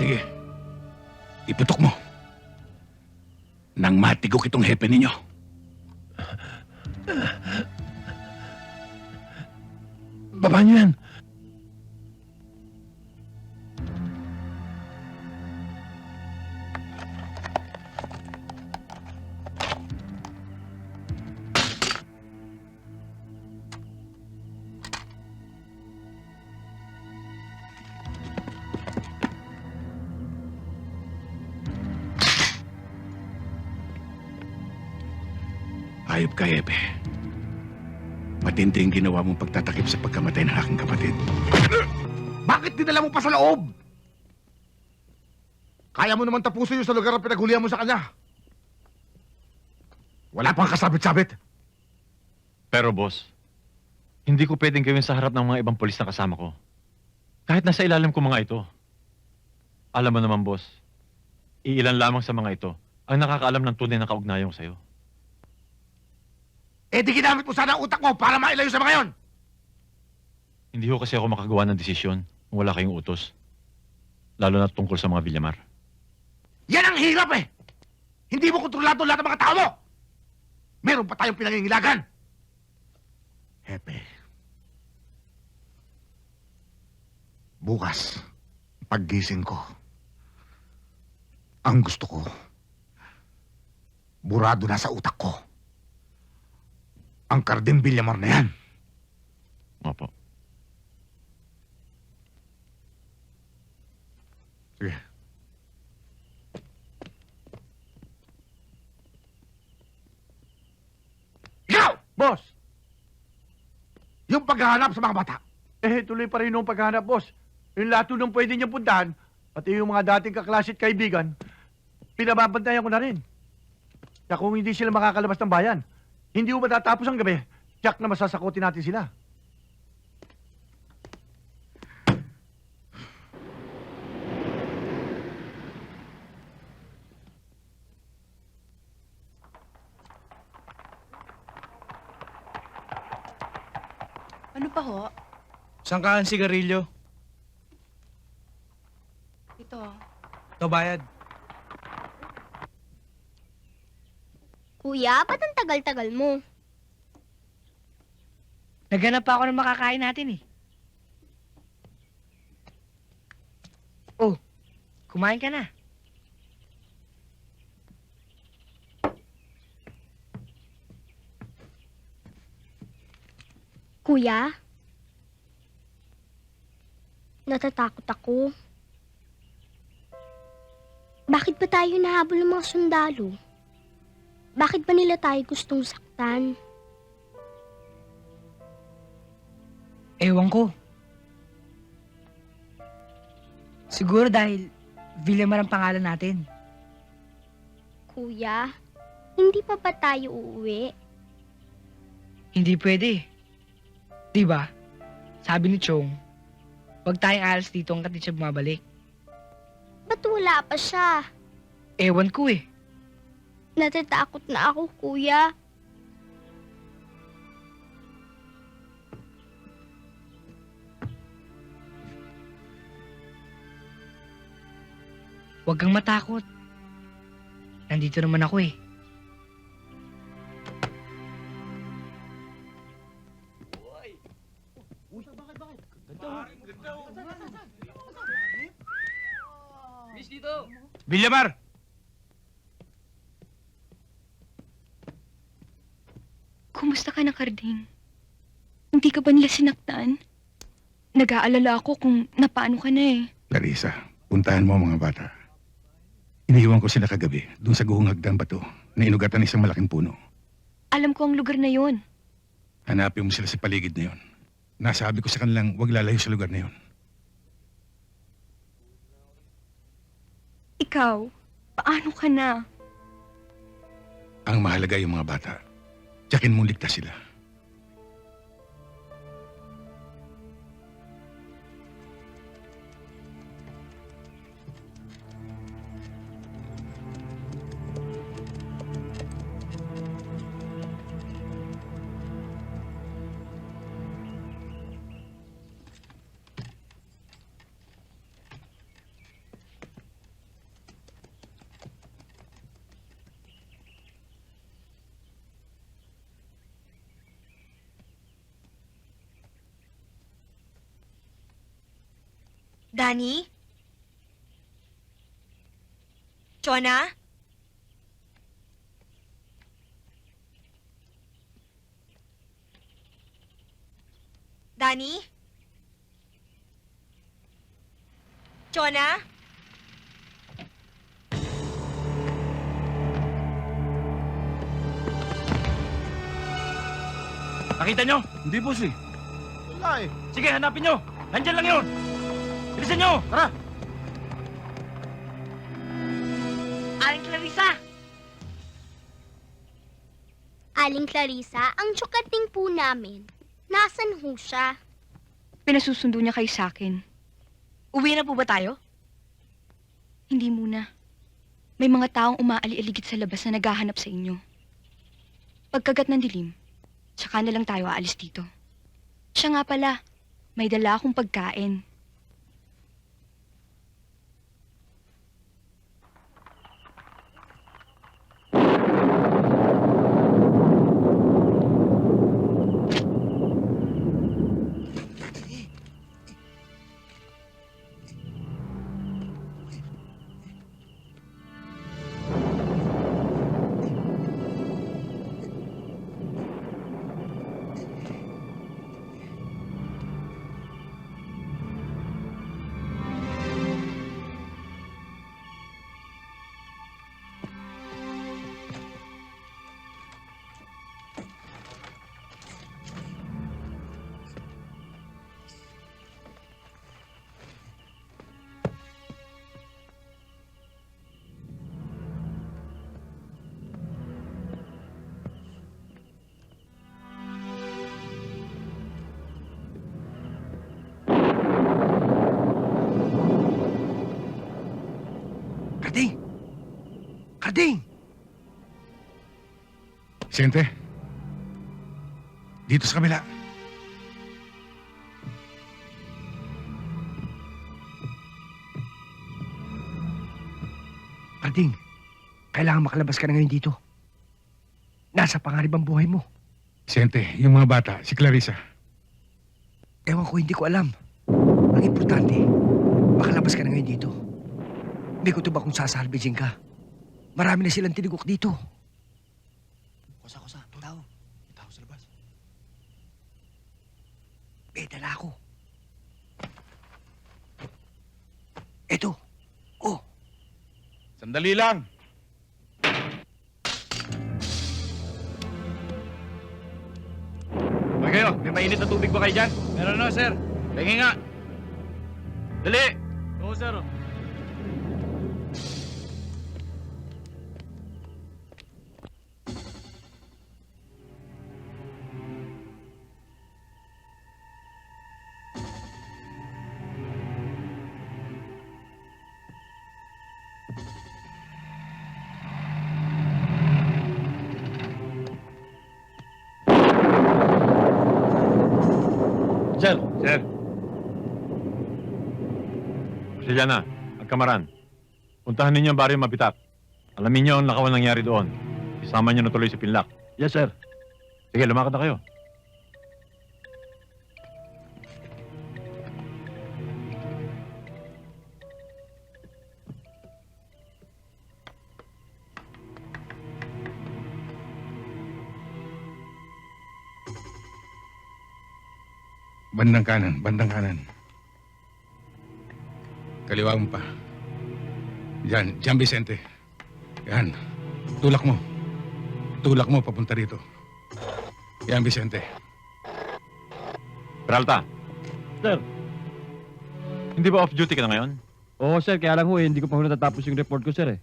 Sige. Iputok mo. Nang matigok itong hepe ninyo. Baba niyo yan! Hayop ka, hepe. Matindi ang ginawa mong pagtatakip sa pagkamatay ng aking kapatid. Bakit dinala mo pa sa loob? Kaya mo naman tapusin yung sa lugar na pinaghulihan mo sa kanya. Wala pang kasabit-sabit. Pero boss, hindi ko pwedeng gawin sa harap ng mga ibang polis na kasama ko. Kahit nasa ilalim ko mga ito. Alam mo naman boss, iilan lamang sa mga ito ang nakakaalam ng tunay na kaugnayong sa'yo. Eh di ginamit mo sana ang utak mo para mailayo sa mga yon. Hindi ho kasi ako makagawa ng desisyon kung wala kayong utos. Lalo na tungkol sa mga Villamar. Yan ang hirap eh. Hindi mo kontrolado lahat ng mga tao mo. Meron pa tayong pinangingilagan. Hepe. Bukas, paggising ko, ang gusto ko, burado na sa utak ko. Ang Cardin Villamar na yan. Opo. Sige. Ikaw! Boss, Yung paghahanap sa mga bata. eh tuloy pa rin yung paghanap, boss. Yung lato nung pwede niyang puntahan, pati yung mga dating kaklase at kaibigan, pinababantayan ko na rin. Kaya kung hindi sila makakalabas ng bayan, hindi mo matatapos ang gabi, tiyak na masasakutin natin sila. Ano pa ho? Saan ka ang sigarilyo? Ito. Ito bayad. Kuya, ba't ang tagal-tagal mo? Naghanap pa ako ng makakain natin eh. Oh, kumain ka na. Kuya? Natatakot ako. Bakit ba tayo nahabol ng mga sundalo? Bakit ba nila tayo gustong saktan? Ewan ko. Siguro dahil Villamar ang pangalan natin. Kuya, hindi pa ba tayo uuwi? Hindi pwede. Di ba? Sabi ni Chong, huwag tayong alas dito hanggat di siya bumabalik. Ba't wala pa siya? Ewan ko eh. Natatakot na ako, kuya. Huwag kang matakot. Nandito naman ako eh. Villamar! Kumusta ka na, Carding? Hindi ka ba nila sinaktan? Nag-aalala ako kung napaano ka na eh. Larissa, puntahan mo ang mga bata. Iniiwan ko sila kagabi, doon sa guhong hagdan bato, na inugatan ng isang malaking puno. Alam ko ang lugar na yon. Hanapin mo sila sa paligid na yon. Nasabi ko sa kanilang huwag lalayo sa lugar na yon. Ikaw, paano ka na? Ang mahalaga yung mga bata. Tiyakin mong ligtas sila. Danny? Chona? Danny? Chona? Nakita nyo? Hindi, boss eh. Wala eh. Sige, hanapin nyo. Nandyan lang yun. Bilisan nyo. Tara. Aling Clarissa? Aling Clarissa, ang tsukating po namin. Nasaan ho siya? Pinasusundo niya kayo sa akin. Uwi na po ba tayo? Hindi muna. May mga taong umaali-aligid sa labas na naghahanap sa inyo. Pagkagat ng dilim, tsaka na lang tayo aalis dito. Siya nga pala, may dala akong pagkain. Karding! Sente. Dito sa kabila. Karding, kailangan makalabas ka na ngayon dito. Nasa pangarib ang buhay mo. Sente, yung mga bata, si Clarissa. Ewan ko, hindi ko alam. Ang importante, makalabas ka na ngayon dito. Hindi ko to ba kung sasalvaging ka. Marami na silang tinigok dito. Kusa, kusa, tao. Tao sa labas. Eh, dala ako. Eto. Oh, Sandali lang. Hoy kayo, may mainit na tubig ba kayo dyan? Meron na, sir. Tingin nga. Dali! Oo, sir. Sir. Siliana, at Kamaran. Puntahan ninyo ang baryo mabitak. Alamin niyo ang lakawan nangyari doon. Isama niyo na tuloy si Pinlock. Yes, sir. Sige, lumakad na kayo. Bandang kanan, bandang kanan. Kaliwa mo pa. Yan, Diyan, Vicente. Yan. Tulak mo. Tulak mo papunta rito. Yan, Vicente. Peralta. Sir. Hindi ba off-duty ka na ngayon? Oo, sir. Kaya lang ho, eh, hindi ko pa ho natatapos yung report ko, sir, eh.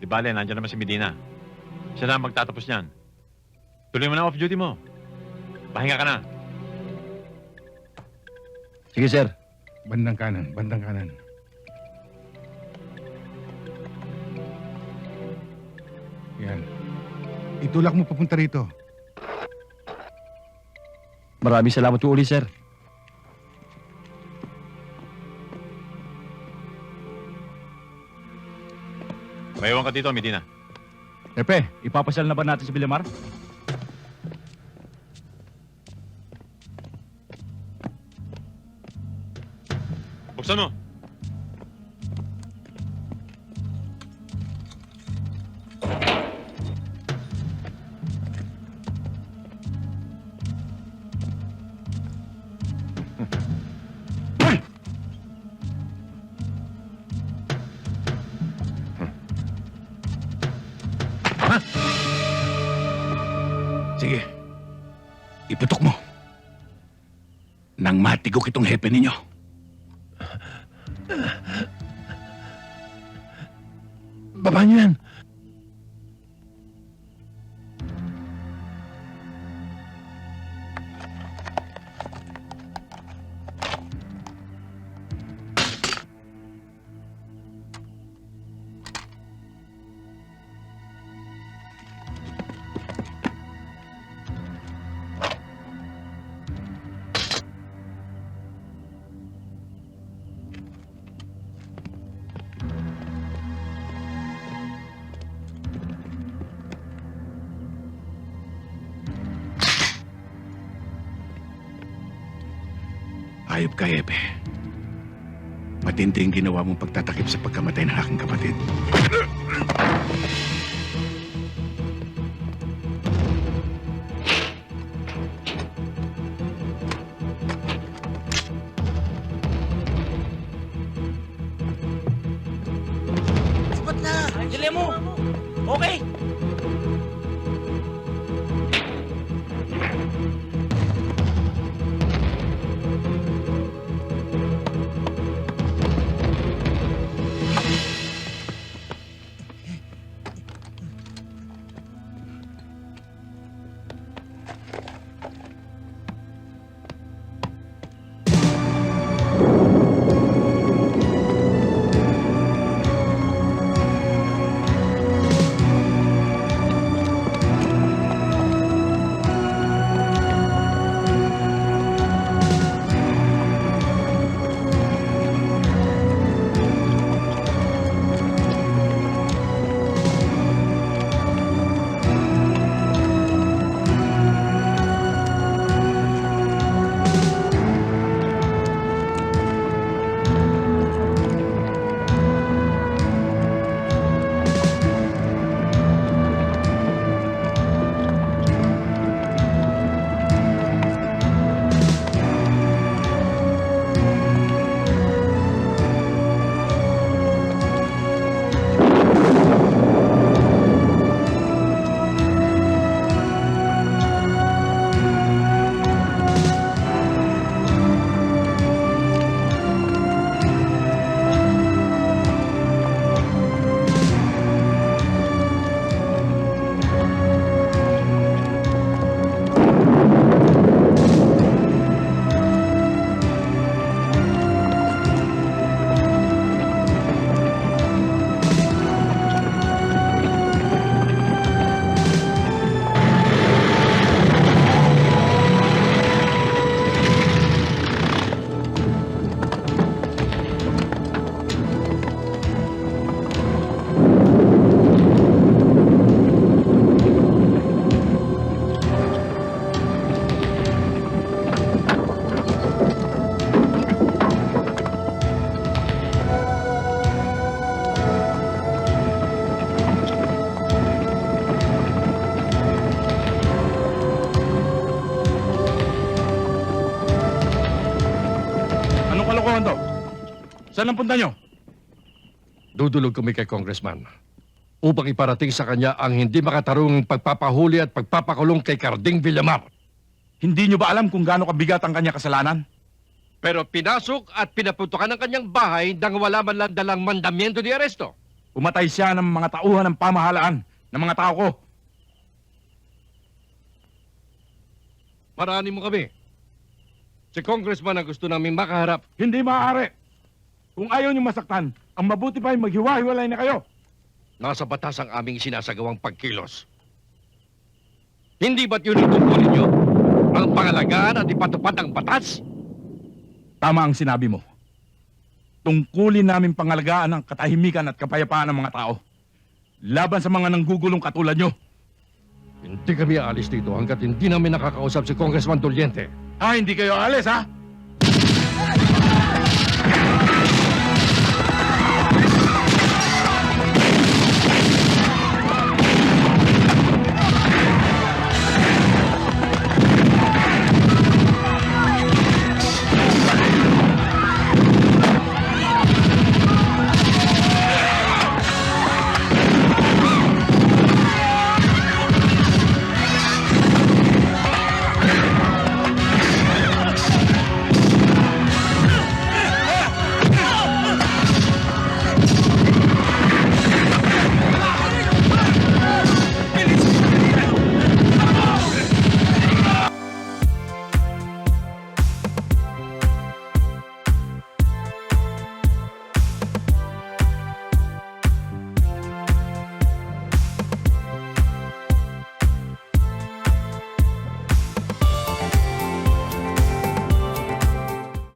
Di bale, nandiyan naman si Medina. Siya na ang magtatapos niyan. Tuloy mo na off-duty mo. Pahinga ka na. Sige, sir. Bandang kanan, bandang kanan. Yan. Itulak mo papunta rito. Maraming salamat po uli, sir. Maiwan ka dito, Medina. Epe, ipapasyal na ba natin si Bilamar? Buksan mo. Sige. Iputok mo. Nang matigok itong hepe ninyo. Baba niyo yan. Ayop ka, hepe. Matindi ang ginawa mong pagtatakip sa pagkamatay ng aking kapatid. Sabat na! Dili mo! Okay! Kalokohan to? Saan ang punta nyo? Dudulog kami kay Congressman upang iparating sa kanya ang hindi makatarungang pagpapahuli at pagpapakulong kay Carding Villamar. Hindi nyo ba alam kung gaano kabigat ang kanya kasalanan? Pero pinasok at pinaputukan ang kanyang bahay nang wala man lang dalang mandamiento di aresto. Umatay siya ng mga tauhan ng pamahalaan ng mga tao ko. Marani mo kami. Si Congressman ang gusto namin makaharap. Hindi maaari. Kung ayaw nyo masaktan, ang mabuti pa ay maghiwa-hiwalay na kayo. Nasa batas ang aming sinasagawang pagkilos. Hindi ba't yun ang tungkulin nyo? Ang pangalagaan at ipatupad ang batas? Tama ang sinabi mo. Tungkulin namin pangalagaan ang katahimikan at kapayapaan ng mga tao. Laban sa mga nanggugulong katulad nyo. Hindi kami aalis dito hanggat hindi namin nakakausap si Congressman Doliente. Ah, hindi kayo alis, ha?